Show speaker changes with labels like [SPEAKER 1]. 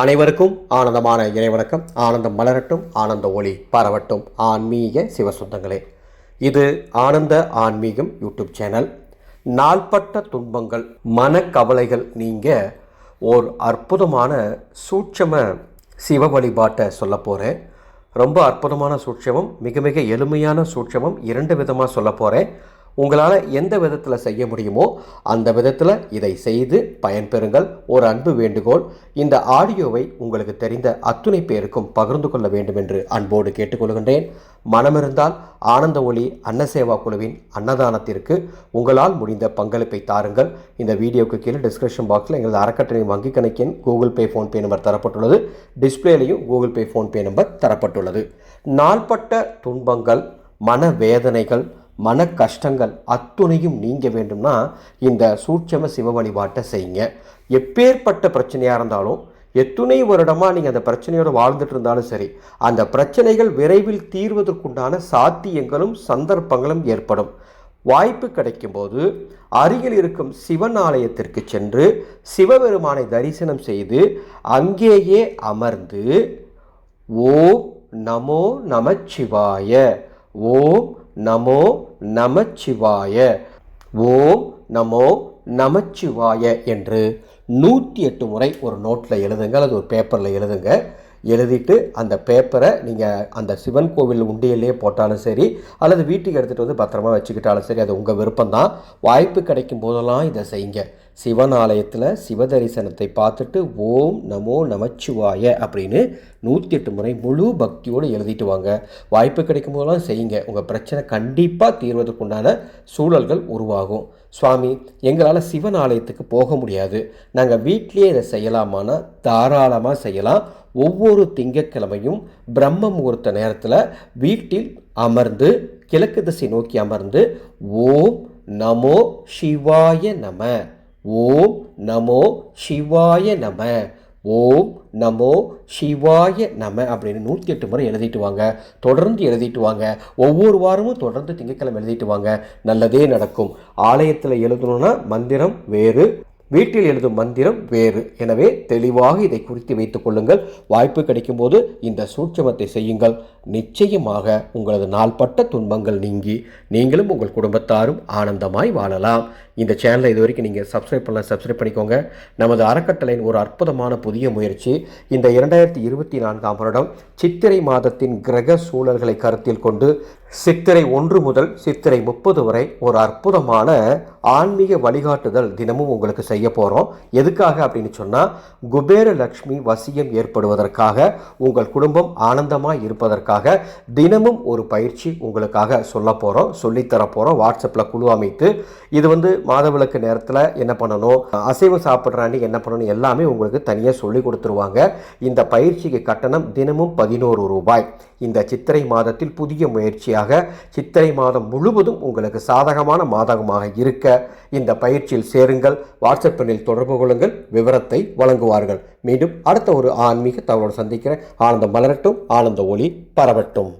[SPEAKER 1] அனைவருக்கும் ஆனந்தமான இறைவணக்கம். ஆனந்தம் மலரட்டும் ஆனந்த ஒளி பரவட்டும். ஆன்மீக சிவசுந்தங்களே இது ஆனந்த ஆன்மீகம் யூடியூப் சேனல். நாள்பட்ட துன்பங்கள் மனக்கவலைகள் நீங்க ஓர் அற்புதமான சூட்சம சிவ வழிபாட்டை சொல்ல போகிறேன் ரொம்ப அற்புதமான சூட்சமம் மிக மிக எளிமையான சூட்சமம் இரண்டு விதமாக சொல்ல போகிறேன் உங்களால் எந்த விதத்தில் செய்ய முடியுமோ அந்த விதத்தில் இதை செய்து பயன்பெறுங்கள். ஒரு அன்பு வேண்டுகோள். இந்த ஆடியோவை உங்களுக்கு தெரிந்த அத்துணை பேருக்கும் பகிர்ந்து கொள்ள வேண்டும் என்று அன்போடு கேட்டுக்கொள்கின்றேன். மனமிருந்தால் ஆனந்த ஒளி அன்னசேவா குழுவின் அன்னதானத்திற்கு உங்களால் முடிந்த பங்களிப்பை தாருங்கள். இந்த வீடியோக்கு கீழே டிஸ்கிரிப்ஷன் பாக்ஸில் எங்களது அறக்கட்டளை வங்கி கணக்கின் கூகுள் பே ஃபோன்பே நம்பர் தரப்பட்டுள்ளது. டிஸ்பிளேலையும் கூகுள் பே ஃபோன்பே நம்பர் தரப்பட்டுள்ளது. நாள்பட்ட துன்பங்கள் மனவேதனைகள் மன கஷ்டங்கள் அத்துணையும் நீங்க வேண்டும்னா இந்த சூட்சம சிவ வழிபாட்டை செய்யுங்க. எப்பேற்பட்ட பிரச்சனையாக இருந்தாலும் எத்துணை வருடமாக நீங்கள் அந்த பிரச்சனையோடு வாழ்ந்துட்டு இருந்தாலும் சரி அந்த பிரச்சனைகள் விரைவில் தீர்வதற்குண்டான சாத்தியங்களும் சந்தர்ப்பங்களும் ஏற்படும். வாய்ப்பு கிடைக்கும்போது அருகில் இருக்கும் சிவன் ஆலயத்திற்கு சென்று சிவபெருமானை தரிசனம் செய்து அங்கேயே அமர்ந்து ஓம் நமோ நமச்சிவாய ஓம் நமோ நமச்சிவாய. ஓம் நமோ நமச்சிவாய என்று நூற்றி எட்டு முறை ஒரு நோட்டில் எழுதுங்க அல்லது ஒரு பேப்பரில் எழுதுங்க. எழுதிட்டு அந்த பேப்பரை நீங்கள் அந்த சிவன் கோவில் உண்டியல்லே போட்டாலும் சரி அல்லது வீட்டுக்கு எடுத்துகிட்டு வந்து பத்திரமா வச்சுக்கிட்டாலும் சரி அது உங்கள் விருப்பம்தான். வாய்ப்பு கிடைக்கும் போதெல்லாம் இதை செய்யுங்க. சிவன் ஆலயத்தில் சிவ தரிசனத்தை பார்த்துட்டு ஓம் நமோ நமச்சிவாய அப்படின்னு நூற்றி எட்டு முறை முழு பக்தியோடு எழுதிட்டு வாங்க. வாய்ப்பு கிடைக்கும் போதெல்லாம் செய்யுங்க. உங்கள் பிரச்சனை கண்டிப்பாக தீர்வதற்குண்டான சூழல்கள் உருவாகும். சுவாமி எங்களால் சிவன் ஆலயத்துக்கு போக முடியாது. நாங்கள் வீட்டிலேயே இதை செய்யலாமான்னா தாராளமாக செய்யலாம். ஒவ்வொரு திங்கட்கிழமையும் பிரம்ம முகூர்த்த நேரத்தில் வீட்டில் அமர்ந்து கிழக்கு திசை நோக்கி அமர்ந்து ஓம் நமோ சிவாய நம ஓம் நமோ சிவாய நம. ஓம் நமோ சிவாய நம அப்படின்னு நூற்றி எட்டு முறை எழுதிட்டு வாங்க. தொடர்ந்து எழுதிட்டு வாங்க. ஒவ்வொரு வாரமும் தொடர்ந்து திங்கட்கிழமை எழுதிட்டு வாங்க. நல்லதே நடக்கும். ஆலயத்தில் எழுதணும்னா மந்திரம் வேறு வீட்டில் எழுதும் மந்திரம் வேறு. எனவே தெளிவாக இதை குறித்து வைத்துக் கொள்ளுங்கள். வாய்ப்பு கிடைக்கும்போது இந்த சூட்சமத்தை செய்யுங்கள். நிச்சயமாக உங்களது நாள்பட்ட துன்பங்கள் நீங்கி நீங்களும் உங்கள் குடும்பத்தாரும் ஆனந்தமாய் வாழலாம். இந்த சேனலை இது வரைக்கும் நீங்கள் சப்ஸ்கிரைப் பண்ணலாம் சப்ஸ்கிரைப் பண்ணிக்கோங்க. நமது அறக்கட்டளையின் ஒரு அற்புதமான புதிய முயற்சி. இந்த இரண்டாயிரத்தி இருபத்தி நான்காம் வருடம் சித்திரை மாதத்தின் கிரக சூழல்களை கருத்தில் கொண்டு சித்திரை ஒன்று முதல் சித்திரை முப்பது வரை ஒரு அற்புதமான ஆன்மீக வழிகாட்டுதல் தினமும் உங்களுக்கு செய்ய போகிறோம் எதுக்காக அப்படின்னு சொன்னால் குபேர லக்ஷ்மி வசியம் ஏற்படுவதற்காக உங்கள் குடும்பம் ஆனந்தமாக இருப்பதற்காக தினமும் ஒரு பயிற்சி உங்களுக்காக சொல்ல போகிறோம் சொல்லித்தர போகிறோம் வாட்ஸ்அப்பில் குழு அமைத்து. இது வந்து மாதவிளக்கு நேரத்தில் என்ன பண்ணணும் அசைவம் சாப்பிட்றாண்டி என்ன பண்ணணும் எல்லாமே உங்களுக்கு தனியாக சொல்லி கொடுத்துருவாங்க. இந்த பயிற்சிக்கு கட்டணம் தினமும் பதினோரு ரூபாய். இந்த சித்திரை மாதத்தில் புதிய முயற்சியாக சித்திரை மாதம் முழுவதும் உங்களுக்கு சாதகமான மாதகமாக இருக்க இந்த பயிற்சியில் சேருங்கள். வாட்ஸ்அப் எண்ணில் தொடர்பு கொள்ளுங்கள் விவரத்தை வழங்குவார்கள். மீண்டும் அடுத்த ஒரு ஆன்மீக தகவலோடு சந்திக்கிறேன். ஆனந்தம் மலரட்டும் ஆனந்த ஒளி பரவட்டும்.